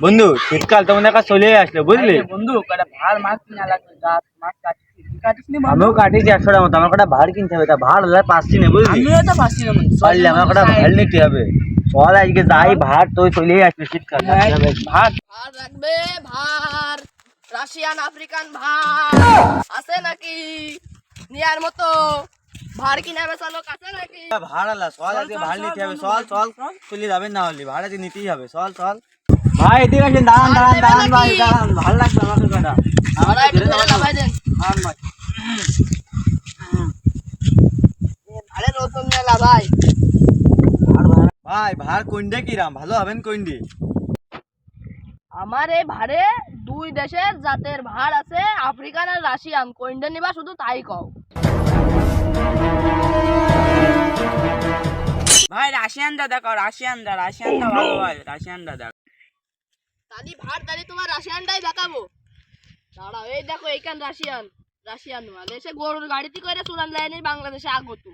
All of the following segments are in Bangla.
বন্ধু শীতকাল তোমাদের কাছে চলে আসলো বুঝলি? বন্ধু কটা ভার মাছ কিনা লাগবে মাছ? আমিও কাটিছি একশো টাকা মতো আমার কটা ভাড় কিনতে হবে তা ভাড় হলে পাচ্ছি না বুঝলি? আমিও তো পাচ্ছি না পারলে আমার কটা ভাড় নিতে হবে। চল আজকে যাই ভাড় তো চলে আসবে শীতকাল হ্যাঁ, ভাত ভার। রাখবে ভার রাশিয়ান আফ্রিকান ভার আছে নাকি? নেয়ার মতো ভার কিনা বেচা লোক আছে নাকি? ভাড় আলা চল আজকে ভাড় নিতে হবে চল চল, চল। যাবেন না হলে ভাড়া দিয়ে নিতেই হবে চল চল। ভাই এদিকে আসেন দাঁড়ান দাঁড়ান দাঁড়ান ভাই দাঁড়ান ভালো লাগবে আমাকে কটা ভাই ভাই। ভাই। ভাড় কোনটা কিরাম? ভালো হবেন কোনটি আমার এই ভাড়ে দুই দেশের জাতের ভাড় আছে আফ্রিকান আর রাশিয়ান। কোইন্ডা নিবা শুধু তাই কও। ভাই রাশিয়ানটা দেখো রাশিয়ানটা রাশিয়ানটা ভালো ভাই রাশিয়ানটা দেখো তালি তালি তোমার রাশিয়ানটাই দেখাবো। দাঁড়াও এই দেখো এইখান রাশিয়ান রাশিয়ান মাল এসে গরুর গাড়িতে করে চুরান লাইনে বাংলাদেশে আগত।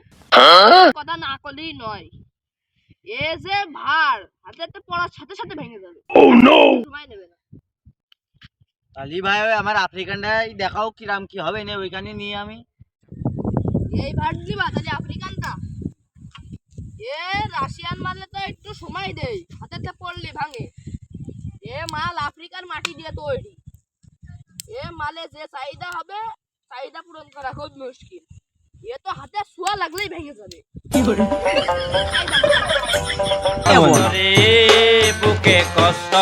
কথা না করলেই নয়। এ যে ভাড় হাতে হাতে পড়ার সাথে সাথে ভেঙে যাবে। সময় নেবে না। তালি ভাই আমার আফ্রিকানটাই দেখাও কিরাম কি হবে না ওইখানে নিয়ে আমি। এই ভাড় দিবা তাহলে আফ্রিকানটা? এ রাশিয়ান মালে তো একটু সময় দেই হাতে পড়লে ভাঙে। মাল আফ্রিকার মাটি দিয়ে তৈরি। এ মালে যে চাহিদা হবে চাহিদা পূরণ করা খুব মুশকিল। এ তো হাতে শোয়া লাগলেই ভেঙে যাবে। বুকে কষ্ট।